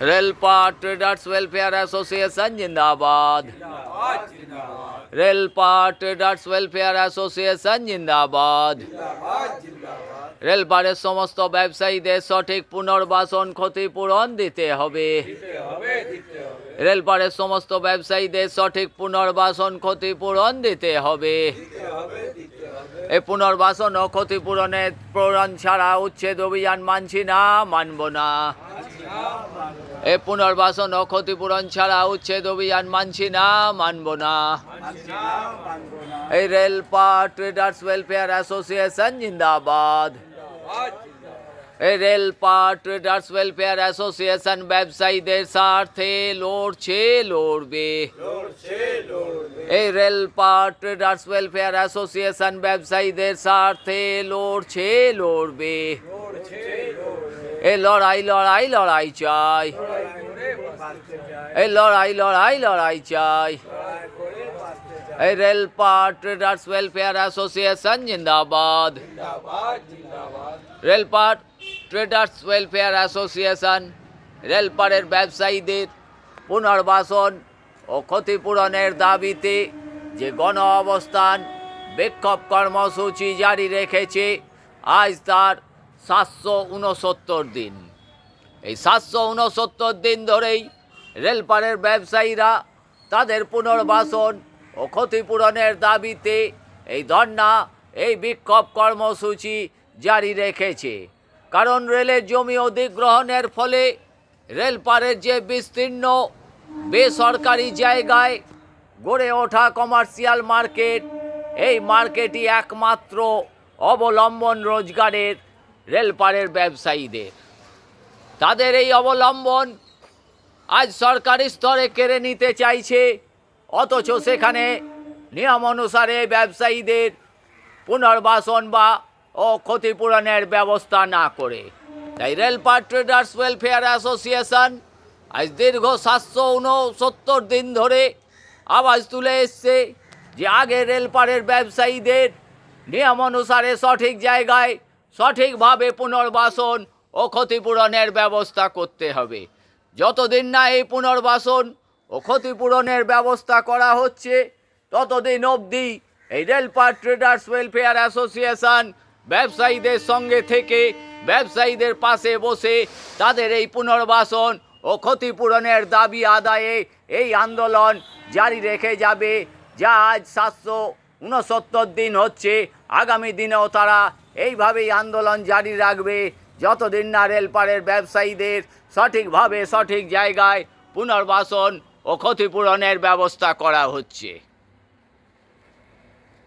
রেলপা traders welfare association জিন্দাবাদ রেলপা traders welfare association জিন্দাবাদ রেলপারের সমস্ত ব্যবসায়ীদের সঠিক পুনর্বাসন ক্ষতিপূরণ দিতে হবে। রেলপারের সমস্ত ব্যবসায়ীদের সঠিক পুনর্বাসন ক্ষতিপূরণ দিতে হবে। এই পুনর্বাসন ও ক্ষতিপূরণের প্রণয়ন ছাড়া উচ্ছেদ অভিযান মানছি না, মানব না। এ পুনর্বাসন ও ক্ষতিপূরণ ছাড়া উচ্ছেদ অভিযান মানছি না, মানব না। এই রেলপাট ট্রেডার্স ওয়েলফেয়ার অ্যাসোসিয়েশন জিন্দাবাদ। এই রেলপাট ট্রেডার্স ওয়েলফেয়ার অ্যাসোসিয়েশন ব্যবসায়ীদের স্বার্থে লড়ছে, লড়বে। এই রেলপাট ট্রেডার্স ওয়েলফেয়ার অ্যাসোসিয়েশন ব্যবসায়ীদের স্বার্থে লড়ছে, লড়বে। এই লড়াই লড়াই লড়াই চাই। এই লড়াই লড়াই লড়াই চাই। এই রেলপাট ট্রেডার্স ওয়েলফেয়ার অ্যাসোসিয়েশন, জিন্দাবাদ। রেলপাট ট্রেডার্স ওয়েলফেয়ার অ্যাসোসিয়েশন রেলপারের ব্যবসায়ীদের পুনর্বাসন ও ক্ষতিপূরণের দাবিতে যে গণ অবস্থান বিক্ষোভ কর্মসূচি জারি রেখেছে, আজ তার সাতশো উনসত্তর দিন। এই সাতশো উনসত্তর দিন ধরেই রেলপারের ব্যবসায়ীরা তাদের পুনর্বাসন ও ক্ষতিপূরণের দাবিতে এই ধর্না, এই বিক্ষোভ কর্মসূচি জারি রেখেছে। কারণ রেলের জমি অধিগ্রহণের ফলে রেলপারের যে বিস্তীর্ণ, বেসরকারি জায়গায় গড়ে ওঠা কমার্শিয়াল মার্কেট, এই মার্কেটই একমাত্র অবলম্বন রোজগারের রেলপারের ব্যবসায়ীদের। তাদের এই অবলম্বন আজ সরকারি স্তরে কেড়ে নিতে চাইছে। অথচ সেখানে নিয়ম অনুসারে ব্যবসায়ীদের পুনর্বাসন বা ও ক্ষতিপূরণের ব্যবস্থা না করে। তাই রেলপার ট্রেডার্স ওয়েলফেয়ার অ্যাসোসিয়েশন আজ দীর্ঘ সাতশো উনসত্তর দিন ধরে আওয়াজ তুলে এসছে যে আগে রেলপারের ব্যবসায়ীদের নিয়ম অনুসারে সঠিক জায়গায় সঠিকভাবে পুনর্বাসন ও ক্ষতিপূরণের ব্যবস্থা করতে হবে। যতদিন না এই পুনর্বাসন ও ক্ষতিপূরণের ব্যবস্থা করা হচ্ছে, ততদিন অবধি এই রেলপার ট্রেডার্স ওয়েলফেয়ার অ্যাসোসিয়েশন ব্যবসায়ীদের সঙ্গে থেকে ব্যবসায়ীদের পাশে বসে তাদের এই পুনর্বাসন ও ক্ষতিপূরণের দাবি আদায়ে এই আন্দোলন জারি রেখে যাবে, যা আজ সাতশো উনসত্তর দিন হচ্ছে। আগামী দিনেও তারা এইভাবেই আন্দোলন জারি রাখবে। যতদিন না রেলপারের ব্যবসায়ীদের সঠিকভাবে সঠিক জায়গায় পুনর্বাসন ও ক্ষতিপূরণের ব্যবস্থা করা হচ্ছে।